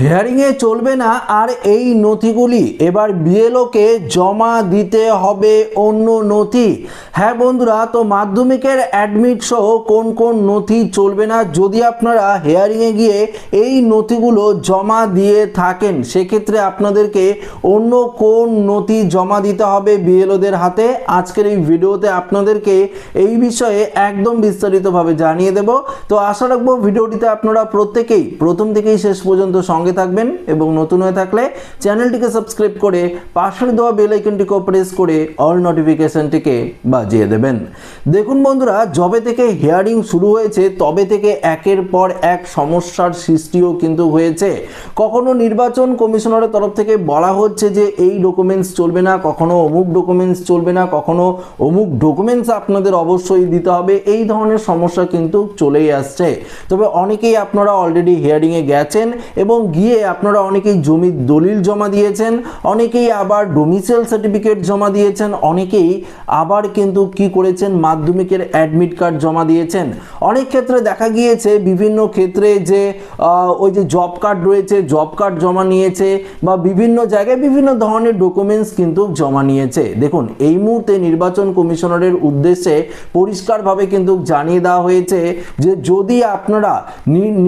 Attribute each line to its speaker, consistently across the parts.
Speaker 1: হেয়ারিংয়ে চলবে না আর এই নথিগুলি। এবার বিএলওকে জমা দিতে হবে অন্য নথি। হ্যাঁ বন্ধুরা, তো মাধ্যমিকের অ্যাডমিট সহ কোন কোন নথি চলবে না? যদি আপনারা হেয়ারিংয়ে গিয়ে এই নথিগুলো জমা দিয়ে থাকেন, সেক্ষেত্রে আপনাদেরকে অন্য কোন নথি জমা দিতে হবে বিএলওদের হাতে? আজকের এই ভিডিওতে আপনাদেরকে এই বিষয়ে একদম বিস্তারিতভাবে জানিয়ে দেব। তো আশা রাখব ভিডিওটিতে আপনারা প্রত্যেকেই, প্রথম থেকেই শেষ পর্যন্ত সঙ্গে থাকবেন এবং নতুন হয়ে থাকলে চ্যানেলটিকে সাবস্ক্রাইব করে পাশের দেওয়া বেল আইকনটিকে প্রেস করে অল নোটিফিকেশনটিকে বাজিয়ে দেবেন। দেখুন বন্ধুরা, যবে থেকে হিয়ারিং শুরু হয়েছে, তবে থেকে একের পর এক সমস্যার সৃষ্টিও কিন্তু হয়েছে। কখনো নির্বাচন কমিশনারের তরফ থেকে বলা হচ্ছে যে এই ডকুমেন্টস চলবে না, কখনো অমুক ডকুমেন্টস চলবে না, কখনো অমুক ডকুমেন্টস আপনাদের অবশ্যই দিতে হবে, এই ধরনের সমস্যা কিন্তু চলেই আসছে। তবে অনেকেই আপনারা অলরেডি হিয়ারিংয়ে গেছেন এবং গিয়ে আপনারা অনেকেই জমির দলিল জমা দিয়েছেন, অনেকেই আবার ডোমিসাইল সার্টিফিকেট জমা দিয়েছেন, অনেকেই আবার কিন্তু কি করেছেন, মাধ্যমিকের অ্যাডমিট কার্ড জমা দিয়েছেন। অনেক ক্ষেত্রে দেখা গিয়েছে বিভিন্ন ক্ষেত্রে যে ওই যে জব কার্ড রয়েছে জব কার্ড জমা নিয়েছে বা বিভিন্ন জায়গায় বিভিন্ন ধরনের ডকুমেন্টস কিন্তু জমা নিয়েছে। দেখুন, এই মুহূর্তে নির্বাচন কমিশনারের উদ্দেশ্যে পরিষ্কারভাবে কিন্তু জানিয়ে দেওয়া হয়েছে যে, যদি আপনারা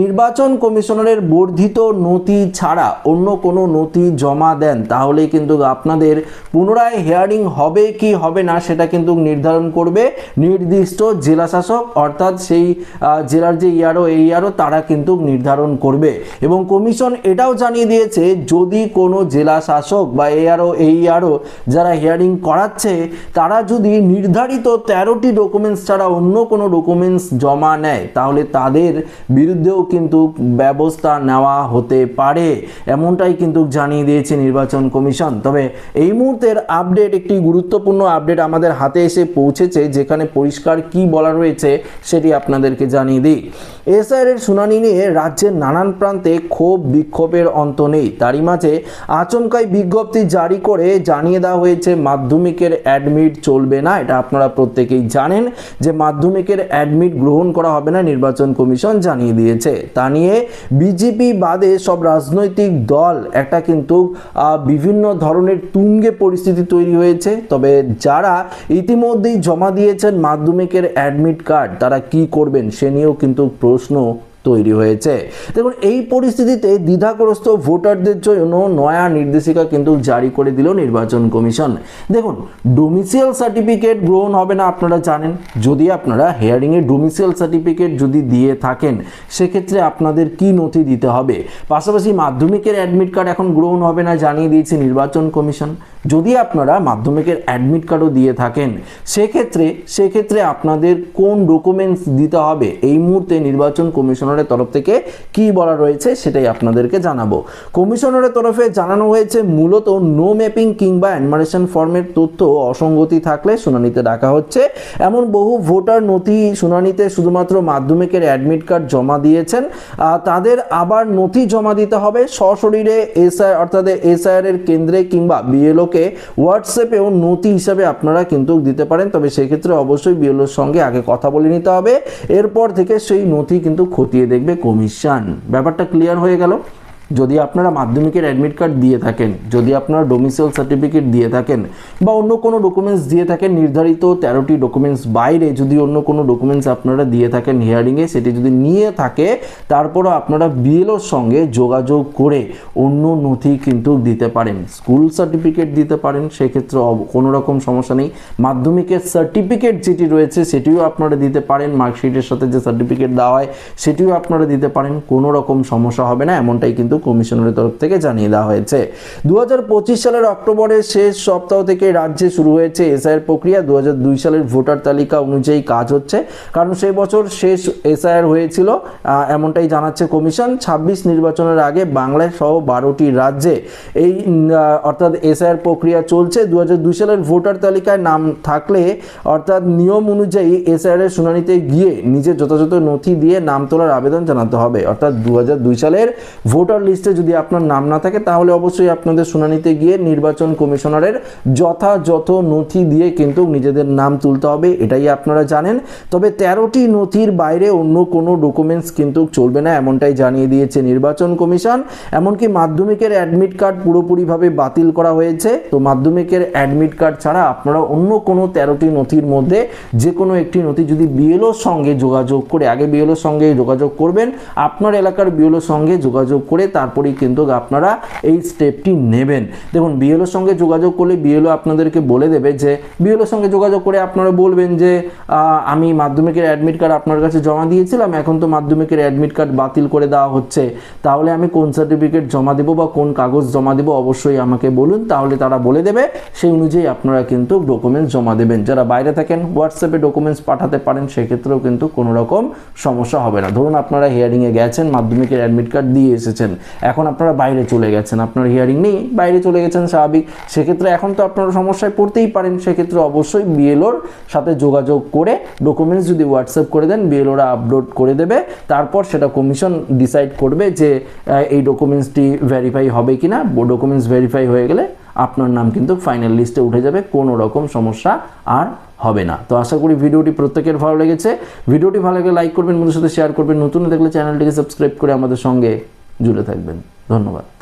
Speaker 1: নির্বাচন কমিশনারের বর্ধিত নথি ছাড়া অন্য কোনো নথি জমা দেন তাহলে কিন্তু আপনাদের পুনরায় হেয়ারিং হবে কি হবে না সেটা কিন্তু নির্ধারণ করবে নির্দিষ্ট জেলা শাসক অর্থাৎ সেই জেলার যে ইয়ারও, এই ইয়ারও তারা কিন্তু নির্ধারণ করবে। এবং কমিশন এটাও জানিয়ে দিয়েছে, যদি কোনো জেলা শাসক বা এই ইয়ারও যারা হিয়ারিং করাচ্ছে, তারা যদি নির্ধারিত তেরোটি ডকুমেন্টস ছাড়া অন্য কোনো ডকুমেন্টস জমা নেয়, তাহলে তাদের বিরুদ্ধেও কিন্তু ব্যবস্থা নেওয়া হতে পারে, এমনটাই কিন্তু জানিয়ে দিয়েছে নির্বাচন কমিশন। তবে এই মুহূর্তের আপডেট, একটি গুরুত্বপূর্ণ আপডেট আমাদের হাতে এসে পৌঁছেছে, যেখানে পরিষ্কার কি বলা রয়েছে সেটি আপনাদেরকে জানিয়ে দিই। এর শুনানি নিয়ে রাজ্যের নানান প্রান্তে ক্ষোভ, বিক্ষোভের অন্ত নেই। তারই মাঝে আচমকাই বিজ্ঞপ্তি জারি করে জানিয়ে দেওয়া হয়েছে, মাধ্যমিকের অ্যাডমিট চলবে না। এটা আপনারা প্রত্যেকেই জানেন যে মাধ্যমিকের অ্যাডমিট গ্রহণ করা হবে না, নির্বাচন কমিশন জানিয়ে দিয়েছে। তা নিয়ে বিজেপি বাদে সব রাজনৈতিক দল, একটা কিন্তু বিভিন্ন ধরনের তুঙ্গে পরিস্থিতি তৈরি হয়েছে। তবে যারা ইতিমধ্যেই জমা দিয়েছেন মাধ্যমিকের অ্যাডমিট কার্ড, তারা কি করবেন, সে নিয়েও কিন্তু প্রশ্ন তৈরি হয়েছে। দেখুন, এই পরিস্থিতিতে দ্বিধাগ্রস্ত ভোটারদের জন্য নয়া নির্দেশিকা কিন্তু জারি করে দিল নির্বাচন কমিশন। দেখুন ডোমিসিয়াল সার্টিফিকেট গ্রহণ হবে না আপনারা জানেন। যদি আপনারা হেয়ারিংয়ে ডোমিসিয়াল সার্টিফিকেট যদি দিয়ে থাকেন, সেক্ষেত্রে আপনাদের কি নথি দিতে হবে? পাশাপাশি মাধ্যমিকের অ্যাডমিট কার্ড এখন গ্রহণ হবে না জানিয়ে দিয়েছে নির্বাচন কমিশন। যদি আপনারা মাধ্যমিকের অ্যাডমিট কার্ডও দিয়ে থাকেন, সেক্ষেত্রে সেক্ষেত্রে আপনাদের কোন ডকুমেন্টস দিতে হবে? এই মুহূর্তে নির্বাচন কমিশনারের তরফ থেকে কি বলা রয়েছে সেটাই আপনাদেরকে জানাব। কমিশনারের তরফে জানানো হয়েছে, মূলত নো ম্যাপিং কিংবা অ্যাডমারেশন ফর্মের তথ্য অসঙ্গতি থাকলে শুনানিতে ডাকা হচ্ছে। এমন বহু ভোটার নথি শুনানিতে শুধুমাত্র মাধ্যমিকের অ্যাডমিট কার্ড জমা দিয়েছেন। তাদের আবার নথি জমা দিতে হবে। সশরীরে এসআই, অর্থাৎ এসআইআর এর কেন্দ্রে কিংবা বিএলওকে হোয়াটসঅ্যাপেও নথি হিসাবে আপনারা কিন্তু দিতে পারেন। তবে সেক্ষেত্রে অবশ্যই বিএলওর সঙ্গে আগে কথা বলে নিতে হবে। এরপর থেকে সেই নথি কিন্তু খতিয়ে দেখবে কমিশন ব্যাপারটা ক্লিয়ার হয়ে গেল। যদি আপনারা মাধ্যমিকের অ্যাডমিট কার্ড দিয়ে থাকেন, যদি আপনারা ডোমিসাইল সার্টিফিকেট দিয়ে থাকেন বা অন্য কোনো ডকুমেন্টস দিয়ে থাকেন, নির্ধারিত তেরোটি ডকুমেন্টস বাইরে যদি অন্য কোনো ডকুমেন্টস আপনারা দিয়ে থাকেন হিয়ারিংয়ে সেটি যদি নিয়ে থাকে, তারপরও আপনারা বিএলওর সঙ্গে যোগাযোগ করে অন্য নথি কিন্তু দিতে পারেন। স্কুল সার্টিফিকেট দিতে পারেন, সেক্ষেত্রে কোনো রকম সমস্যা নেই। মাধ্যমিকের সার্টিফিকেট যেটি রয়েছে, সেটিও আপনারা দিতে পারেন। মার্কশিটের সাথে যে সার্টিফিকেট দেওয়া হয়, সেটিও আপনারা দিতে পারেন। কোনো রকম সমস্যা হবে না, এমনটাই কিন্তু কমিশনের তরফ থেকে জানিয়ে দেওয়া হয়েছে। দু হাজার পঁচিশ সালের অক্টোবরের শেষ সপ্তাহ থেকে রাজ্যে শুরু হয়েছে এসআইআর প্রক্রিয়া। দু হাজার দুই সালের ভোটার তালিকা অনুযায়ী কাজ হচ্ছে। কারণ সেই বছর শেষ এসআইআর হয়েছিল এমনটাই জানাচ্ছে কমিশন। ছাব্বিশ নির্বাচনের আগে বাংলায় সহ বারোটি রাজ্যে এই অর্থাৎ এসআইআর প্রক্রিয়া চলছে। দু হাজার দুই সালের ভোটার তালিকায় নাম থাকলে, অর্থাৎ নিয়ম অনুযায়ী এসআইআর এর শুনানিতে গিয়ে নিজের যথাযথ নথি দিয়ে নাম তোলার আবেদন জানাতে হবে। অর্থাৎ দু হাজার দুই সালের ভোটার লিস্টে যদি আপনার নাম না থাকে, তাহলে অবশ্যই আপনাদের শুনানিতে গিয়ে নির্বাচন কমিশনারের যথাযথ নথি দিয়ে কিন্তু নিজেদের নাম তুলতে হবে, এটাই আপনারা জানেন। তবে তেরোটি নথির বাইরে অন্য কোনো ডকুমেন্টস কিন্তু চলবে না, এমনটাই জানিয়ে দিয়েছে নির্বাচন কমিশন। এমনকি মাধ্যমিকের অ্যাডমিট কার্ড পুরোপুরিভাবে বাতিল করা হয়েছে। তো মাধ্যমিকের অ্যাডমিট কার্ড ছাড়া আপনারা অন্য কোনো তেরোটি নথির মধ্যে যে কোনো একটি নথি যদি বিএলওর সঙ্গে যোগাযোগ করে, আগে বিএলওর সঙ্গে যোগাযোগ করবেন, আপনার এলাকার বিএলওর সঙ্গে যোগাযোগ করে তারপরেই কিন্তু আপনারা এই স্টেপটি নেবেন। দেখুন বিএলওর সঙ্গে যোগাযোগ করলে বিএলও আপনাদেরকে বলে দেবে যে বিএলওর সঙ্গে যোগাযোগ করে আপনারা বলবেন যে আমি মাধ্যমিকের অ্যাডমিট কার্ড আপনার কাছে জমা দিয়েছিলাম, এখন তো মাধ্যমিকের অ্যাডমিট কার্ড বাতিল করে দেওয়া হচ্ছে। তাহলে আমি কোন সার্টিফিকেট জমা দেবো বা কোন কাগজ জমা দেবো অবশ্যই আমাকে বলুন। তাহলে তারা বলে দেবে, সেই অনুযায়ী আপনারা কিন্তু ডকুমেন্টস জমা দেবেন। যারা বাইরে থাকেন হোয়াটসঅ্যাপে ডকুমেন্টস পাঠাতে পারেন, সেক্ষেত্রেও কিন্তু কোনো রকম সমস্যা হবে না। ধরুন, আপনারা হিয়ারিংয়ে গেছেন, মাধ্যমিকের অ্যাডমিট কার্ড দিয়ে এসেছেন। এখন আপনারা বাইরে চলে গেছেন, আপনার হিয়ারিং নেই, বাইরে চলে গেছেন স্বাভাবিক। সেক্ষেত্রে এখন তো আপনারা সমস্যায় পড়তেই পারেন, সেক্ষেত্রে অবশ্যই বিএলওর সাথে যোগাযোগ করে ডকুমেন্টস যদি হোয়াটসঅ্যাপ করে দেন বিএলওরা আপলোড করে দেবে। তারপর সেটা কমিশন ডিসাইড করবে যে এই ডকুমেন্টসটি ভেরিফাই হবে কি না ডকুমেন্টস ভেরিফাই হয়ে গেলে আপনার নাম কিন্তু ফাইনাল লিস্টে উঠে যাবে, কোনো রকম সমস্যা আর হবে না। তো আশা করি ভিডিওটি প্রত্যেকের ভালো লেগেছে। ভিডিওটি ভালো লাগলে লাইক করবেন বন্ধুর সাথে শেয়ার করবেন। নতুন দেখলে চ্যানেলটিকে সাবস্ক্রাইব করে আমাদের সঙ্গে জুড়ে থাকবেন। ধন্যবাদ।